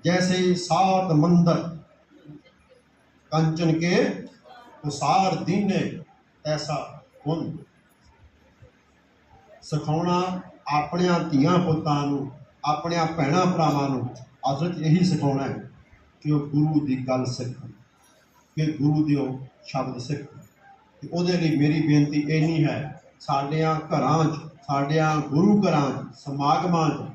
ਜੈਸੇ ਸਾਤ ਮੰਦਰ। ਕੰਚਨ ਕੇ ਉਸਾਰ ਦੀਨੇ, ਐਸਾ ਪੁੰਨ ਸਿਖਾਉਣਾ ਆਪਣਿਆਂ ਧੀਆਂ ਪੁੱਤਾਂ ਨੂੰ, ਆਪਣਿਆਂ ਭੈਣਾਂ ਭਰਾਵਾਂ ਨੂੰ। ਅਸਲ 'ਚ ਇਹੀ ਸਿਖਾਉਣਾ ਹੈ ਕਿ ਉਹ ਗੁਰੂ ਦੀ ਗੱਲ ਸਿੱਖਣ, ਕਿ ਗੁਰੂ ਦੇ ਉਹ ਸ਼ਬਦ ਸਿੱਖਣ। ਤੇ ਉਹਦੇ ਲਈ ਮੇਰੀ ਬੇਨਤੀ ਇੰਨੀ ਹੈ, ਸਾਡਿਆਂ ਘਰਾਂ 'ਚ, ਸਾਡਿਆਂ ਗੁਰੂ ਘਰਾਂ 'ਚ, ਸਮਾਗਮਾਂ 'ਚ,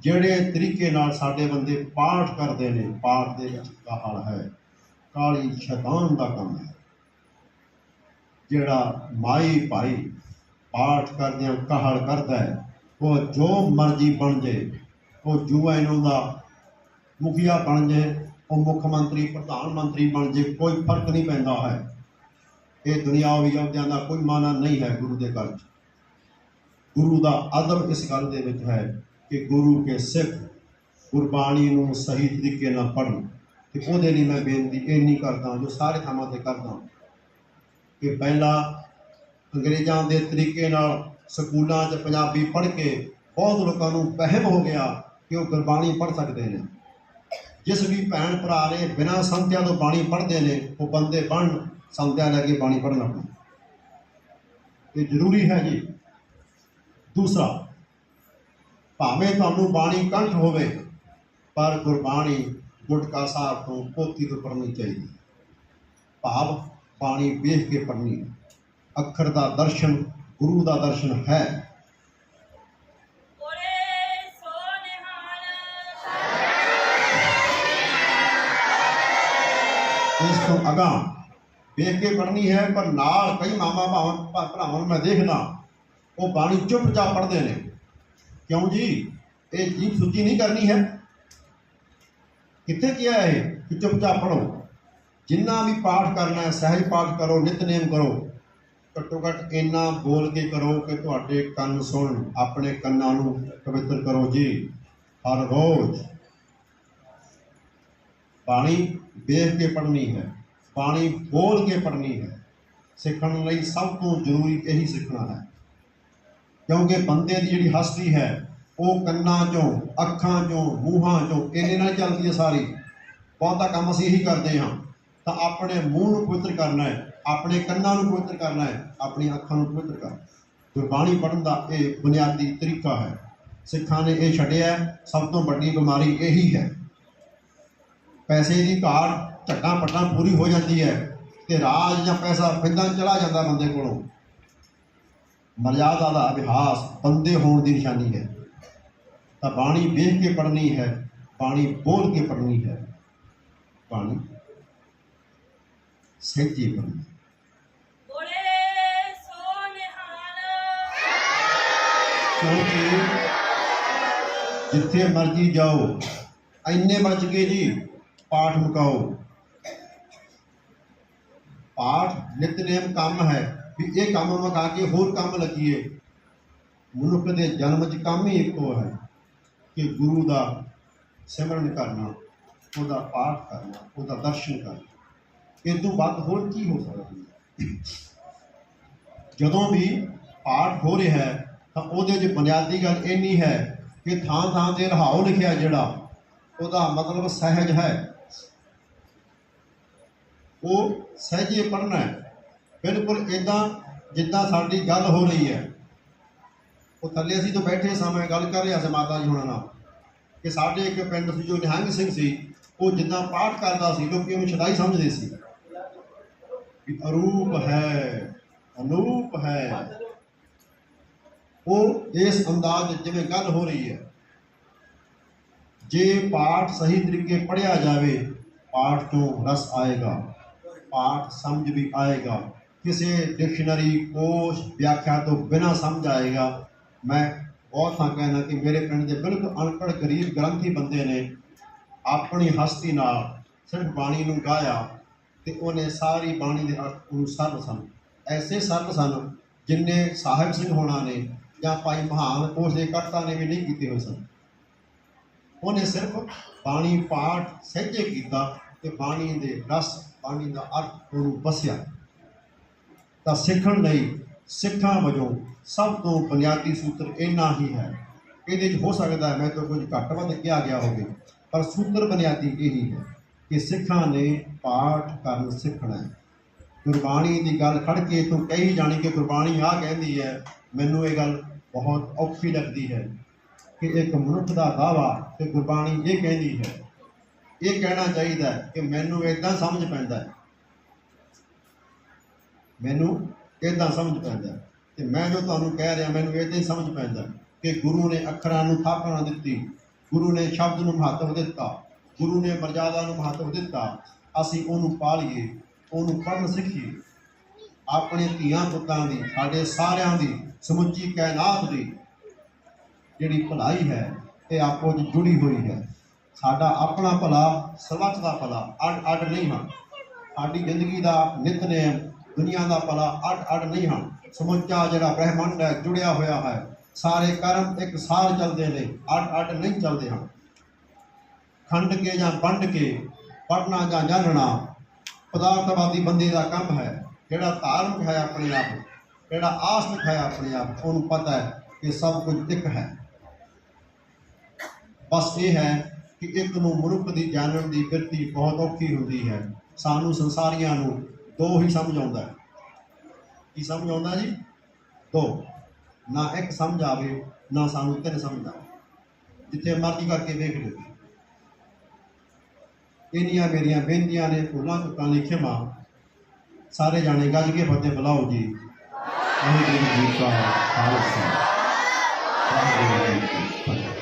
ਜਿਹੜੇ ਤਰੀਕੇ ਨਾਲ ਸਾਡੇ ਬੰਦੇ ਪਾਠ ਕਰਦੇ ਨੇ, ਪਾਠ ਦੇ ਵਿੱਚ ਕਹਾਲ ਹੈ, ਕਾਲੀ ਸ਼ੈਤਾਨ ਦਾ ਕੰਮ ਹੈ। ਜਿਹੜਾ ਮਾਈ ਭਾਈ ਪਾਠ ਕਰਦਿਆਂ ਕਹਾਲ ਕਰਦਾ ਹੈ, ਉਹ ਜੋ ਮਰਜ਼ੀ ਬਣ ਜੇ, ਉਹ ਜੂਆ ਇਹਨਾਂ ਦਾ ਮੁਖੀਆ ਬਣ ਜੇ, ਉਹ ਮੁੱਖ ਮੰਤਰੀ, ਪ੍ਰਧਾਨ ਮੰਤਰੀ ਬਣ ਜੇ, ਕੋਈ ਫ਼ਰਕ ਨਹੀਂ ਪੈਂਦਾ ਹੈ। ਇਹ ਦੁਨਿਆਵੀ ਅਹੁਦਿਆਂ ਦਾ ਕੋਈ ਮਾਨਾ ਨਹੀਂ ਹੈ ਗੁਰੂ ਦੇ ਘਰ 'ਚ। ਗੁਰੂ ਦਾ ਅਦਬ ਇਸ ਗੱਲ ਦੇ ਵਿੱਚ ਹੈ ਕਿ ਗੁਰੂ ਕੇ ਸਿੱਖ ਗੁਰਬਾਣੀ ਨੂੰ ਸਹੀ ਤਰੀਕੇ ਨਾਲ ਪੜ੍ਹਨ। ਤੇ ਉਹਦੇ ਲਈ ਮੈਂ ਬੇਨਤੀ ਇਹ ਨਹੀਂ ਕਰਦਾ, ਜੋ ਸਾਰੇ ਥਾਵਾਂ ਤੇ ਕਰਦਾ ਕਿ ਪਹਿਲਾਂ ਅੰਗਰੇਜ਼ਾਂ ਦੇ ਤਰੀਕੇ ਨਾਲ ਸਕੂਲਾਂ 'ਚ ਪੰਜਾਬੀ ਪੜ੍ਹ ਕੇ ਬਹੁਤ ਲੋਕਾਂ ਨੂੰ ਵਹਿਮ ਹੋ ਗਿਆ ਕਿ ਉਹ ਗੁਰਬਾਣੀ ਪੜ੍ਹ ਸਕਦੇ ਨੇ। ਜਿਸ ਵੀ ਭੈਣ ਭਰਾ ਨੇ ਬਿਨਾਂ ਸੰਤਿਆਂ ਤੋਂ ਬਾਣੀ ਪੜ੍ਹਦੇ ਨੇ, ਉਹ ਬੰਦੇ ਬਣਨ। ਸੰਤਿਆਂ ਲੈ ਕੇ ਬਾਣੀ ਪੜ੍ਹਨ ਲੱਗ। ਇਹ ਜ਼ਰੂਰੀ ਹੈ ਜੀ। ਦੂਸਰਾ ਭਾਵੇਂ ਤੁਹਾਨੂੰ ਬਾਣੀ ਕੰਠ ਹੋਵੇ ਪਰ ਗੁਰਬਾਣੀ ਗੁਟਕਾ ਸਾਹਿਬ ਤੋਂ ਪੋਥੀ ਤੋਂ ਪੜ੍ਹਨੀ ਚਾਹੀਦੀ। ਭਾਵ ਬਾਣੀ ਵੇਖ ਕੇ ਪੜ੍ਹਨੀ। ਅੱਖਰ ਦਾ ਦਰਸ਼ਨ ਗੁਰੂ ਦਾ ਦਰਸ਼ਨ ਹੈ। ਇਸ ਤੋਂ ਅਗਾਂ ਵੇਖ ਕੇ ਪੜ੍ਹਨੀ ਹੈ, ਪਰ ਨਾਲ ਕਈ ਮਾਮਾ ਭਾਵਾਂ ਭਰਾਵਾਂ ਨੂੰ ਮੈਂ ਦੇਖਦਾ, ਉਹ ਬਾਣੀ ਚੁੱਪਚਾਪ ਪੜ੍ਹਦੇ ਨੇ। ਕਿਉਂ ਜੀ? ਇਹ ਜੀਭ ਸੁੱਜੀ ਨਹੀਂ ਕਰਨੀ ਹੈ। ਕਿੱਥੇ ਕਿਹਾ ਇਹ ਕਿ ਚੁੱਪਚਾਪ ਪੜੋ ਜਿੰਨਾ ਵੀ ਪਾਠ ਕਰਨਾ ਹੈ, ਸਹਿਜ ਪਾਠ ਕਰੋ ਨਿਤਨੇਮ ਕਰੋ। ਘੱਟੋ ਘੱਟ ਇੰਨਾ ਬੋਲ ਕੇ ਕਰੋ ਕਿ ਤੁਹਾਡੇ ਕੰਨ ਸੁਣਨ ਆਪਣੇ ਕੰਨਾਂ ਨੂੰ ਪਵਿੱਤਰ ਕਰੋ ਜੀ। ਹਰ ਰੋਜ਼। ਬਾਣੀ ਵੇਖ ਕੇ ਪੜ੍ਹਨੀ ਹੈ। ਬਾਣੀ ਬੋਲ ਕੇ ਪੜ੍ਹਨੀ ਹੈ। ਸਿੱਖਣ ਲਈ ਸਭ ਤੋਂ ਜ਼ਰੂਰੀ ਇਹੀ ਸਿੱਖਣਾ ਹੈ। ਕਿਉਂਕਿ ਬੰਦੇ ਦੀ ਜਿਹੜੀ ਹਸਤੀ ਹੈ, ਉਹ ਕੰਨਾਂ ਚੋਂ, ਅੱਖਾਂ ਚੋਂ, ਮੂੰਹਾਂ ਚੋਂ, ਇਹਦੇ ਨਾਲ ਚੱਲਦੀ ਹੈ ਸਾਰੀ। ਬਹੁਤਾ ਕੰਮ ਅਸੀਂ ਇਹੀ ਕਰਦੇ ਹਾਂ। ਤਾਂ ਆਪਣੇ ਮੂੰਹ ਨੂੰ ਪਵਿੱਤਰ ਕਰਨਾ ਹੈ, ਆਪਣੇ ਕੰਨਾਂ ਨੂੰ ਪਵਿੱਤਰ ਕਰਨਾ ਹੈ ਆਪਣੀਆਂ ਅੱਖਾਂ ਨੂੰ ਪਵਿੱਤਰ ਕਰਨਾ ਗੁਰਬਾਣੀ ਪੜ੍ਹਨ ਦਾ ਇਹ ਬੁਨਿਆਦੀ ਤਰੀਕਾ ਹੈ। ਸਿੱਖਾਂ ਨੇ ਇਹ ਛੱਡਿਆ ਸਭ ਤੋਂ ਵੱਡੀ ਬਿਮਾਰੀ ਇਹੀ ਹੈ। ਪੈਸੇ ਦੀ ਘਾਟ ਝੱਟਾਂ ਪੱਟਾਂ ਪੂਰੀ ਹੋ ਜਾਂਦੀ ਹੈ ਤੇ ਰਾਜ ਜਾਂ ਪੈਸਾ ਫਿੰਦਾਂ ਚਲਾ ਜਾਂਦਾ ਬੰਦੇ ਕੋਲੋਂ। ਮਰਜ਼ਾਦਾ ਦਾ ਅਭਿਆਸ ਬੰਦੇ ਹੋਣ ਦੀ ਨਿਸ਼ਾਨੀ ਹੈ। ਤਾਂ ਬਾਣੀ ਵੇਖ ਕੇ ਪੜ੍ਹਨੀ ਹੈ ਬਾਣੀ ਬੋਲ ਕੇ ਪੜ੍ਹਨੀ ਹੈ ਬਾਣੀ ਸਹਿਜੀ ਨਿਹਾਲ ਕਿਉਂਕਿ ਜਿੱਥੇ ਮਰਜ਼ੀ ਜਾਓ ਇੰਨੇ ਬਚ ਗਏ ਜੀ ਪਾਠ ਮੁਕਾਓ। ਪਾਠ ਨਿਤਨੇਮ ਕੰਮ ਹੈ, ਵੀ ਇਹ ਕੰਮ ਮੁਕਾ ਕੇ ਹੋਰ ਕੰਮ ਲੱਗੀਏ। ਮਨੁੱਖ ਦੇ ਜਨਮ 'ਚ ਕੰਮ ਹੀ ਇੱਕੋ ਹੈ ਕਿ ਗੁਰੂ ਦਾ ਸਿਮਰਨ ਕਰਨਾ, ਉਹਦਾ ਪਾਠ ਕਰਨਾ, ਉਹਦਾ ਦਰਸ਼ਨ ਕਰਨਾ। ਇਹ ਤੋਂ ਵੱਧ ਹੋਰ ਕੀ ਹੋ ਸਕਦਾ ਜਦੋਂ ਵੀ ਪਾਠ ਹੋ ਰਿਹਾ ਹੈ, ਤਾਂ ਉਹਦੇ 'ਚ ਬੁਨਿਆਦੀ ਗੱਲ ਇੰਨੀ ਹੈ ਕਿ ਥਾਂ ਥਾਂ ਤੇ ਰਹਾਉ ਲਿਖਿਆ ਜਿਹੜਾ, ਉਹਦਾ ਮਤਲਬ ਸਹਿਜ ਹੈ। ਉਹ ਸਹਿਜੇ ਪੜਨਾ ਹੈ। ਬਿਲਕੁਲ ਇਦਾਂ ਜਿੱਦਾਂ ਸਾਡੀ ਗੱਲ ਹੋ ਰਹੀ ਹੈ। ਉਹ ਥੱਲੇ ਅਸੀਂ ਤੋਂ ਬੈਠੇ ਸਮੇਂ ਗੱਲ ਕਰ ਰਿਹਾ ਸੀ ਮਾਤਾ ਜੀ ਹੁਣਾਂ ਨਾਲ। ਕਿ ਸਾਡੇ ਇੱਕ ਪਿੰਡ ਸੀ, ਜੋ ਨਿਹੰਗ ਸਿੰਘ ਸੀ, ਉਹ ਜਿੱਦਾਂ ਪਾਠ ਕਰਦਾ ਸੀ, ਲੋਕੀ ਉਹਨੂੰ ਛਦਾਈ ਸਮਝਦੇ ਸੀ। ਕਿ ਅਰੂਪ ਹੈ, ਅਨੂਪ ਹੈ। ਉਹ ਇਸ ਅੰਦਾਜ਼ ਜਿਵੇਂ ਗੱਲ ਹੋ ਰਹੀ ਹੈ, ਜੇ ਪਾਠ ਸਹੀ ਤਰੀਕੇ ਪੜਿਆ ਜਾਵੇ, ਪਾਠ ਤੋਂ ਰਸ ਆਏਗਾ। ਪਾਠ ਸਮਝ ਵੀ ਆਏਗਾ। ਕਿਸੇ ਡਿਕਸ਼ਨਰੀ ਕੋਸ਼ ਵਿਆਖਿਆ ਤੋਂ ਬਿਨਾਂ ਸਮਝ ਆਏਗਾ। ਮੈਂ ਬਹੁਤ ਥਾਂ ਕਹਿਣਾ ਕਿ ਮੇਰੇ ਪਿੰਡ ਦੇ ਬਿਲਕੁਲ ਅਨਪੜ੍ਹ ਗਰੀਬ ਗ੍ਰੰਥੀ ਬੰਦੇ ਨੇ ਆਪਣੀ ਹਸਤੀ ਨਾਲ ਸਿਰਫ ਬਾਣੀ ਨੂੰ ਗਾਇਆ ਤੇ ਉਹਨੇ ਸਾਰੀ ਬਾਣੀ ਦੇ ਅਰਥ ਨੂੰ ਸਰਲ ਸਨ। ਐਸੇ ਸਰਲ ਸਨ ਜਿੰਨੇ ਸਾਹਿਬ ਸਿੰਘ ਹੋਣਾ ਨੇ ਜਾਂ ਭਾਈ ਮਹਾਨ ਕੋਸ਼ ਦੇ ਕਰਤਾ ਨੇ ਵੀ ਨਹੀਂ ਕੀਤੇ ਹੋਏ ਸਨ। ਉਹਨੇ ਸਿਰਫ ਬਾਣੀ ਪਾਠ ਸਹਿਜੇ ਕੀਤਾ ਤੇ ਬਾਣੀ ਦੇ ਰਸ, ਬਾਣੀ ਦਾ ਅਰਥ ਉਹਨੂੰ ਬਸਿਆ ਤਾਂ ਸਿੱਖਣ ਲਈ ਸਿੱਖਾਂ ਵਜੋਂ ਸਭ ਤੋਂ ਬੁਨਿਆਦੀ ਸੂਤਰ ਇੰਨਾ ਹੀ ਹੈ। ਇਹਦੇ 'ਚ ਹੋ ਸਕਦਾ ਹੈ, ਮੈਂ ਤਾਂ ਕੁਝ ਘੱਟ ਵੱਧ ਕਿਹਾ ਗਿਆ ਹੋਵੇ, ਪਰ ਸੂਤਰ ਬੁਨਿਆਦੀ ਇਹੀ ਹੈ ਕਿ ਸਿੱਖਾਂ ਨੇ ਪਾਠ ਕਰਨ ਸਿੱਖਣਾ ਹੈ। ਗੁਰਬਾਣੀ ਦੀ ਗੱਲ ਖੜ ਕੇ ਤੂੰ ਕਹੀ ਜਾਣੀ ਕਿ ਗੁਰਬਾਣੀ ਆ ਕਹਿੰਦੀ ਹੈ, ਮੈਨੂੰ ਇਹ ਗੱਲ ਬਹੁਤ ਔਖੀ ਲੱਗਦੀ ਹੈ ਕਿ ਇੱਕ ਮਨੁੱਖ ਦਾ ਦਾਵਾ ਤੇ ਗੁਰਬਾਣੀ ਇਹ ਕਹਿੰਦੀ ਹੈ ਇਹ ਕਹਿਣਾ ਚਾਹੀਦਾ ਹੈ ਕਿ ਮੈਨੂੰ ਇਦਾਂ ਸਮਝ ਪੈਂਦਾ ਮੈਨੂੰ ਇਦਾਂ ਸਮਝ ਪੈਂਦਾ ਤੇ ਮੈਂ ਜੋ ਤੁਹਾਨੂੰ ਕਹਿ ਰਿਹਾ, ਮੈਨੂੰ ਇਦਾਂ ਹੀ ਸਮਝ ਪੈਂਦਾ ਕਿ ਗੁਰੂ ਨੇ ਅੱਖਰਾਂ ਨੂੰ ਥਾਪਣਾ ਦਿੱਤੀ, ਗੁਰੂ ਨੇ ਸ਼ਬਦ ਨੂੰ ਮਹੱਤਵ ਦਿੱਤਾ, ਗੁਰੂ ਨੇ ਮਰਜ਼ਾਦਾ ਨੂੰ ਮਹੱਤਵ ਦਿੱਤਾ, ਅਸੀਂ ਉਹਨੂੰ ਪਾਲੀਏ, ਉਹਨੂੰ ਪੜ੍ਹਨ ਸਿੱਖੀਏ। ਆਪਣੇ ਧੀਆਂ ਪੁੱਤਾਂ ਦੀ, ਸਾਡੇ ਸਾਰਿਆਂ ਦੀ ਸਮੁੱਚੀ ਕਾਇਨਾਤ ਦੀ ਜਿਹੜੀ ਭਲਾਈ ਹੈ, ਇਹ ਆਪੋ ਵਿੱਚ ਜੁੜੀ ਹੋਈ ਹੈ। ਸਾਡਾ ਆਪਣਾ ਭਲਾ ਸਰਬੱਤ ਦਾ ਭਲਾ, ਅੱਡ ਅੱਡ ਨਹੀਂ ਹਨ ਸਾਡੀ ਜ਼ਿੰਦਗੀ ਦਾ ਨਿਤਨੇਮ, ਦੁਨੀਆ ਦਾ ਭਲਾ, ਅੱਡ ਅੱਡ ਨਹੀਂ ਹਨ ਸਮੁੱਚਾ ਜਿਹੜਾ ਬ੍ਰਹਿਮੰਡ ਹੈ, ਜੁੜਿਆ ਹੋਇਆ ਹੈ। ਸਾਰੇ ਕਰਮ ਇੱਕ ਸਾਰ ਚੱਲਦੇ ਨੇ, ਅੱਡ ਅੱਡ ਨਹੀਂ ਚੱਲਦੇ ਹਨ ਖੰਡ ਕੇ ਜਾਂ ਵੰਡ ਕੇ ਪੜਨਾ ਜਾਂ ਜਾਣਨਾ, ਪਦਾਰਥਵਾਦੀ ਬੰਦੇ ਦਾ ਕੰਮ ਹੈ। ਜਿਹੜਾ ਧਾਰਮਿਕ ਹੈ ਆਪਣੇ ਆਪ, ਜਿਹੜਾ ਆਸਤਿਕ ਹੈ ਆਪਣੇ ਆਪ, ਉਹਨੂੰ ਪਤਾ ਹੈ ਕਿ ਸਭ ਕੁਝ ਇੱਕ ਹੈ। ਬਸ ਇਹ ਹੈ ਕਿ ਇੱਕ ਨੂੰ ਮਨੁੱਖ ਦੀ ਜਾਣਨ ਦੀ ਬਿਰਤੀ ਬਹੁਤ ਔਖੀ ਹੁੰਦੀ ਹੈ। ਸਾਨੂੰ ਸੰਸਾਰੀਆਂ ਨੂੰ ਦੋ ਹੀ ਸਮਝ ਆਉਂਦਾ ਹੈ। ਕੀ ਸਮਝ ਆਉਂਦਾ ਜੀ? ਦੋ। ਨਾ ਇੱਕ ਸਮਝ ਆਵੇ, ਨਾ ਸਾਨੂੰ ਤਿੰਨ ਸਮਝ ਆਵੇ। ਜਿੱਥੇ ਮਰਜ਼ੀ ਕਰਕੇ ਵੇਖ ਲਓ। ਇੰਨੀਆਂ ਮੇਰੀਆਂ ਬੇਨਤੀਆਂ ਨੇ ਫੁੱਲਾਂ ਚੁੱਕਾਂ ਲਈ ਖਿਮਾ। ਸਾਰੇ ਜਾਣੇ ਗੱਜ ਕੇ ਫਤਿਹ ਬੁਲਾਓ ਜੀ। ਵਾਹਿਗੁਰੂ ਜੀ ਕਾ ਖਾਲਸਾ। ਵਾਹਿਗੁਰੂ ਜੀ ਕੀ ਫਤਿਹ।